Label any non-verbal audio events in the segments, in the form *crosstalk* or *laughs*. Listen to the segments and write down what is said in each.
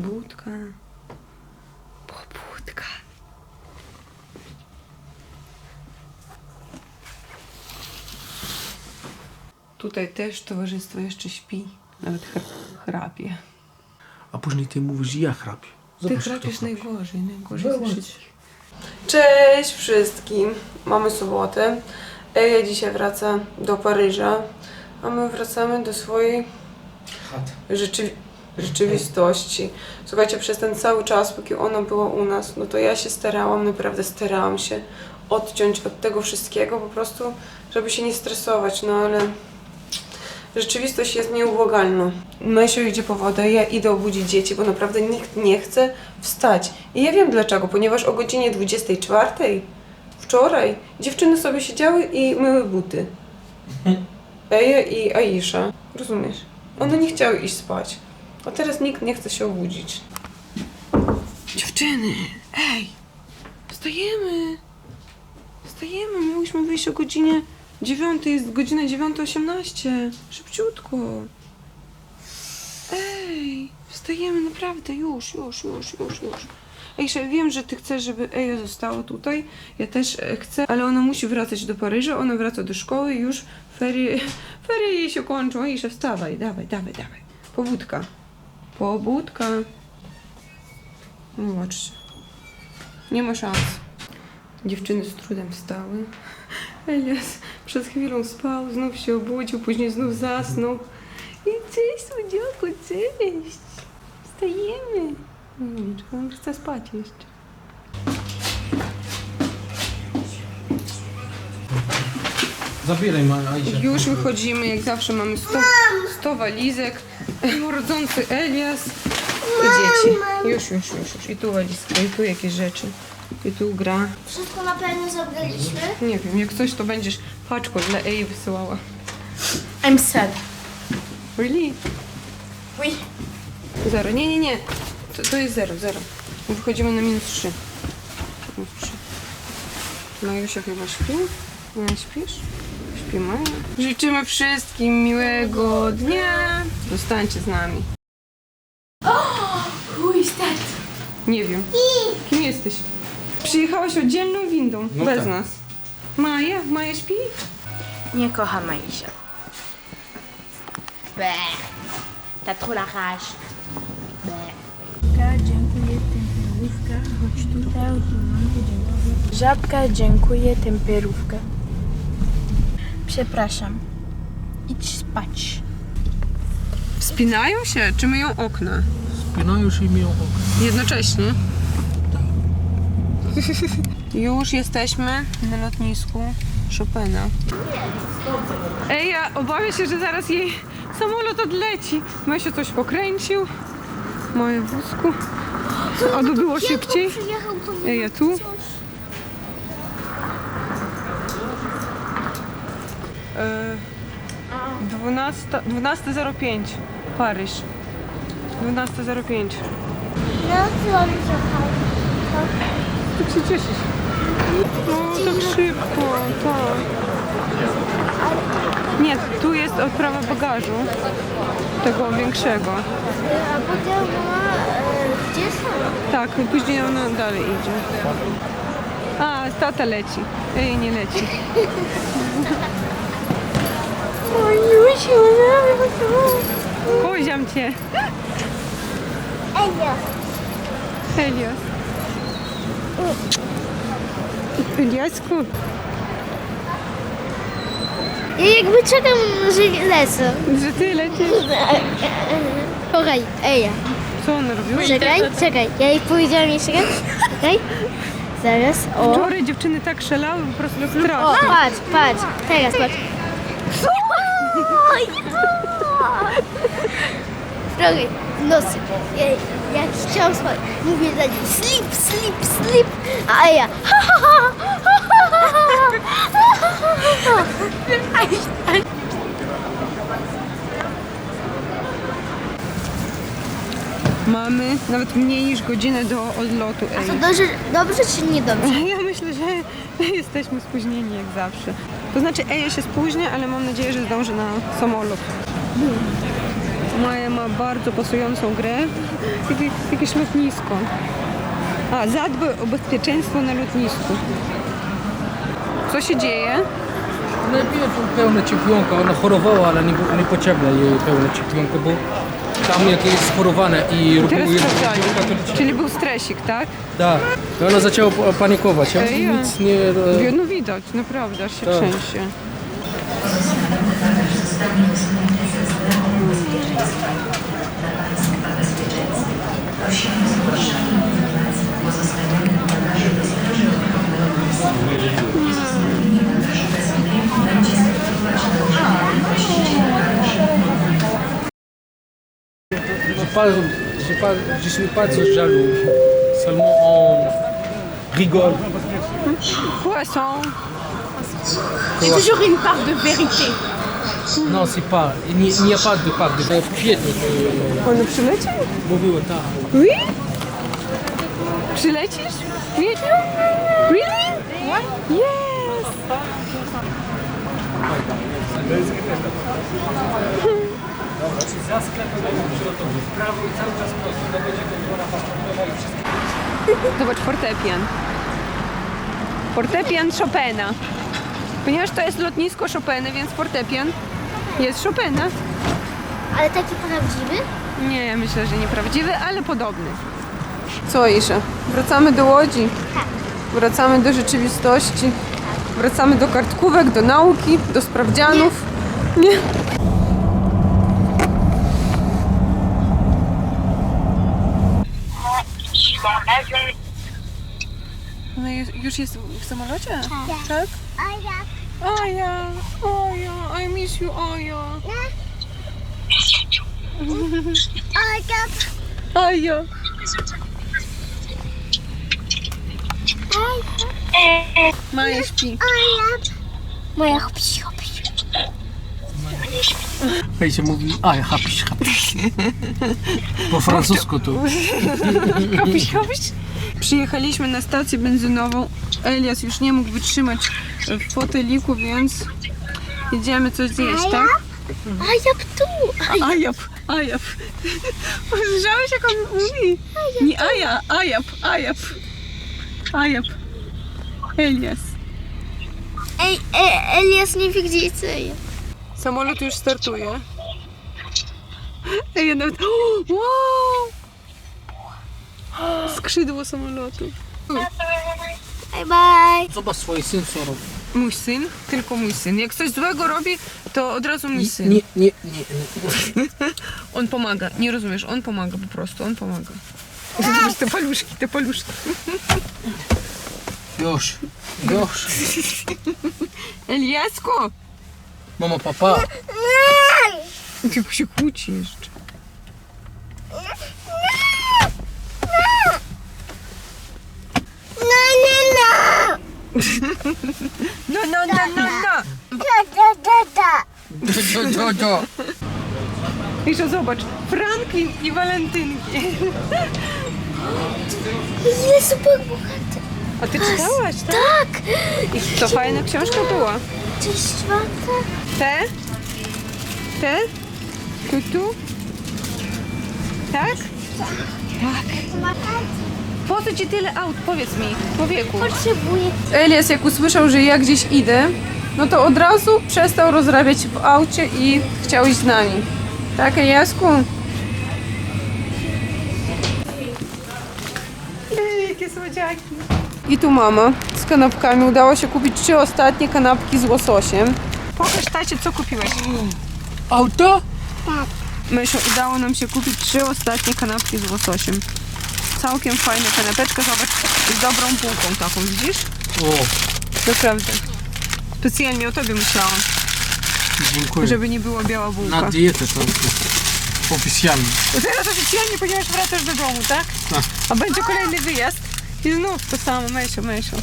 Pobudka. Pobudka. Tutaj też towarzystwo jeszcze śpi. Nawet chr- chrapie. A później ty mówisz, ja chrapię. Ty Zobacz, chrapiesz kto chrapi. najgorzej, najgorzej ze Zobacz. wszystkich. Cześć wszystkim! Mamy sobotę. Eja dzisiaj wraca do Paryża, a my wracamy do swojej Chat. rzeczy, rzeczywistości. Słuchajcie, przez ten cały czas, póki ona była u nas, no to ja się starałam, naprawdę starałam się odciąć od tego wszystkiego, po prostu, żeby się nie stresować, no ale rzeczywistość jest nieubłagalna. Mysio idzie po wodę, ja idę obudzić dzieci, bo naprawdę nikt nie chce wstać. I ja wiem dlaczego, ponieważ o godzinie 24 wczoraj dziewczyny sobie siedziały i myły buty. Eja i Aisha. Rozumiesz? One nie chciały iść spać. A teraz nikt nie chce się obudzić. Dziewczyny! Ej! Wstajemy! Wstajemy! Miałyśmy wyjść o godzinie 9. Jest godzina 9.18. Szybciutko. Ej! Wstajemy naprawdę. Już, już, już, już, już. Ejsza, wiem, że ty chcesz, żeby Eja została tutaj. Ja też e, chcę, ale ona musi wracać do Paryża. Ona wraca do szkoły i już ferie, ferie jej się kończą. Ejsza, wstawaj, dawaj, dawaj, dawaj. Pobudka. Pobudka. No zobaczcie. Nie ma szans. Dziewczyny z trudem wstały. Elias przed chwilą spał, znów się obudził, później znów zasnął. I cześć, słodziaku, cześć. Wstajemy. Mamiczko, on chce spać jeszcze. Zabieraj ma. Już wychodzimy, jak zawsze mamy 100, 100 walizek. Rodzący Elias i dzieci. Już, już, już, już. I tu walizka, i tu jakieś rzeczy. I tu gra. Wszystko na pewno zabraliśmy? Nie wiem, jak coś to będziesz paczką dla Ei wysyłała. I'm sad. Really? Oui. Zero. Nie, nie, nie. To, to jest zero, zero. Wychodzimy na minus trzy. Minus trzy. Majusia chyba śpi? Nie śpisz? Maja. Życzymy wszystkim miłego dnia. Zostańcie z nami. Who is that? Nie wiem. Kim jesteś? Przyjechałaś oddzielną windą. No bez tak. nas. Maja? Maja śpi? Nie kocham Aisha. Bé. T'as trop la rage. Bé. dziękuję temperówka, choć tutaj odłamkę dziękuję. Żabka dziękuję temperówkę. Przepraszam. Idź spać. Wspinają się, czy myją okna? Spinają się i myją okno. Jednocześnie. *laughs* Już jesteśmy na lotnisku Chopina. Ej, ja obawiam się, że zaraz jej samolot odleci. Ma się coś pokręcił. Moje wózku. Oby było szybciej. Ej, ja tu. E, 12 12.05 Paryż. 12.05 No, co on Tak się cieszysz. O, tak szybko, tak. Nie, tu jest odprawa bagażu. Tego większego. A potem ma... Gdzie są? Tak, później ona dalej idzie. A, tata leci. Ej, nie leci. *laughs* Majusiu, Poziam cię. Elia. Elias. Eliasku. Ja jakby czekam, że lecę. Że ty lecisz. Czekaj, Eja. Co on robił? Czekaj, czekaj. Ja jej powiedziałam jeszcze raz. Czekaj. Zaraz. O. Wczoraj dziewczyny tak szalały, po prostu O, strasznie. patrz, patrz. Teraz patrz. Drogi, w nocy. Ja, jak chciałam spać, mówię dla niej sleep, sleep, sleep. A ja ha, ha, ha, ha, ha, ha, ha. Mamy nawet mniej niż godzinę do odlotu. Ej. To dobrze, dobrze czy niedobrze? *laughs* Ja myślę, że *laughs* jesteśmy spóźnieni jak zawsze. To znaczy, Eja się spóźnia, ale mam nadzieję, że zdąży na samolot. Maja ma bardzo pasującą grę. Takie, jakieś lotnisko. A, zadbaj o bezpieczeństwo na lotnisku. Co się dzieje? Najpierw pełna cieplonka, ona chorowała, ale nie, nie potrzebna jej pełna cieplonka, bo tam jak jest chorowane i Teraz sprawdzali. Czyli był stresik, tak? Tak. I ona zaczęła pa- panikować. Ja Ej, nic nie... No widać, naprawdę, aż się Tak. trzęsie. Pas, j'ai pas, je suis pas jaloux. Seulement on rigole. Poisson. C'est toujours une part de vérité. Non, c'est pas. Il n'y il a pas de part de to On tak. Oui? Przylecisz? Really? Yes! *laughs* Za sklepem będzie przygotowy. W prawo i cały czas prosto. To będzie kontrola paszportowa i wszystko. Zobacz, fortepian. Fortepian Chopina. Ponieważ to jest lotnisko Chopiny, więc fortepian jest Chopina. Ale taki prawdziwy? Nie, ja myślę, że nieprawdziwy, ale podobny. Co, Isza? Wracamy do Łodzi? Wracamy do rzeczywistości? Wracamy do kartkówek, do nauki, do sprawdzianów? Nie. No już jest w samolocie? Tak? Aja, Aja, I miss you, Aja. Aja. Maja śpi. Moja chopsi, chopsi. Hej się mówi, aj, hapisz, hapisz. Po francusku to. Kapiś, kapiś. Przyjechaliśmy na stację benzynową. Elias już nie mógł wytrzymać w foteliku, więc jedziemy coś zjeść, tak? A ja tu. Ajap, ajap. Słyszałeś jak on mówi? Nie aja, ajap, ajap. Ajap. Elias. Ej, e, Elias nie wie gdzie jest. Samolot już startuje. Ej, ja nawet... *gasps* Wow! Skrzydło samolotu. Bye bye. Zobacz swoje syn co robi. Mój syn, tylko mój syn. Jak coś złego robi, to od razu mój syn. Nie, nie, nie, nie. *laughs* On pomaga, nie rozumiesz, on pomaga po prostu, on pomaga. *laughs* Zobacz te paluszki, te paluszki. Już, już. Eliasku! Mama, papa. Ty się kłóci jeszcze. No, no, no. No, no, no, no, no! Da. Do, do, do. Jeszcze zobacz, Franklin i Walentynki. Ile super bohater. A ty czytałaś, tak? Tak. I to fajna książka była. Cześć, czwarta. Te? Te? Tu, tu? Tak? Po co ci tyle aut? Powiedz mi, człowieku. Potrzebuję. Elias jak usłyszał, że ja gdzieś idę, no to od razu przestał rozrabiać w aucie i chciał iść z nami. Tak, Eliasku? Ej, jakie słodziaki. I tu mama z kanapkami. Udało się kupić trzy ostatnie kanapki z łososiem. Pokaż tacie, co kupiłeś. Auto? Myślę, udało nam się kupić trzy ostatnie kanapki z łososiem. Całkiem fajna kanapeczka, zobacz, z dobrą półką taką, widzisz? O, Naprawdę. Specjalnie o tobie myślałam, dziękuję. żeby nie była biała bułka. Na dietę tam oficjalnie. No Teraz oficjalnie, ponieważ wracasz do domu, tak? Tak. A będzie kolejny wyjazd i znów to samo, Mesio, Mesio.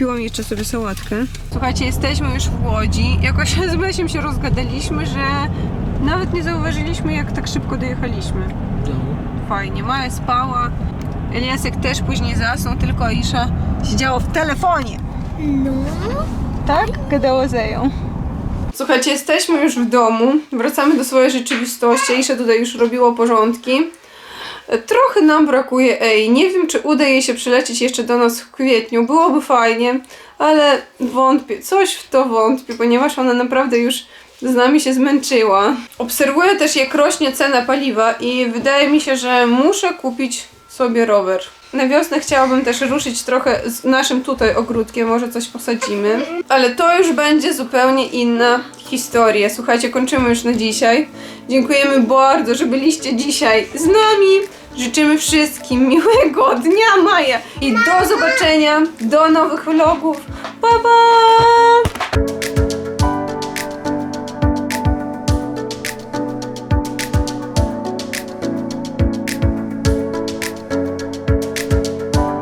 Piłam jeszcze sobie sałatkę. Słuchajcie, jesteśmy już w Łodzi. Jakoś *laughs* z Mesiem się rozgadaliśmy, że nawet nie zauważyliśmy, jak tak szybko dojechaliśmy. No. Fajnie, Maja spała. Eliasek też później zasnął, tylko Aisza siedziała w telefonie. No. Tak? Gadało z Eją. Słuchajcie, jesteśmy już w domu, wracamy do swojej rzeczywistości. Isza tutaj już robiło porządki. Trochę nam brakuje Ej. Nie wiem, czy uda jej się przylecieć jeszcze do nas w kwietniu. Byłoby fajnie, ale wątpię. Coś w to wątpię, ponieważ ona naprawdę już z nami się zmęczyła. Obserwuję też, jak rośnie cena paliwa i wydaje mi się, że muszę kupić sobie rower. Na wiosnę chciałabym też ruszyć trochę z naszym tutaj ogródkiem, może coś posadzimy. Ale to już będzie zupełnie inna historia. Słuchajcie, kończymy już na dzisiaj. Dziękujemy bardzo, że byliście dzisiaj z nami. Życzymy wszystkim miłego dnia Maja i do zobaczenia, do nowych vlogów. Pa, pa!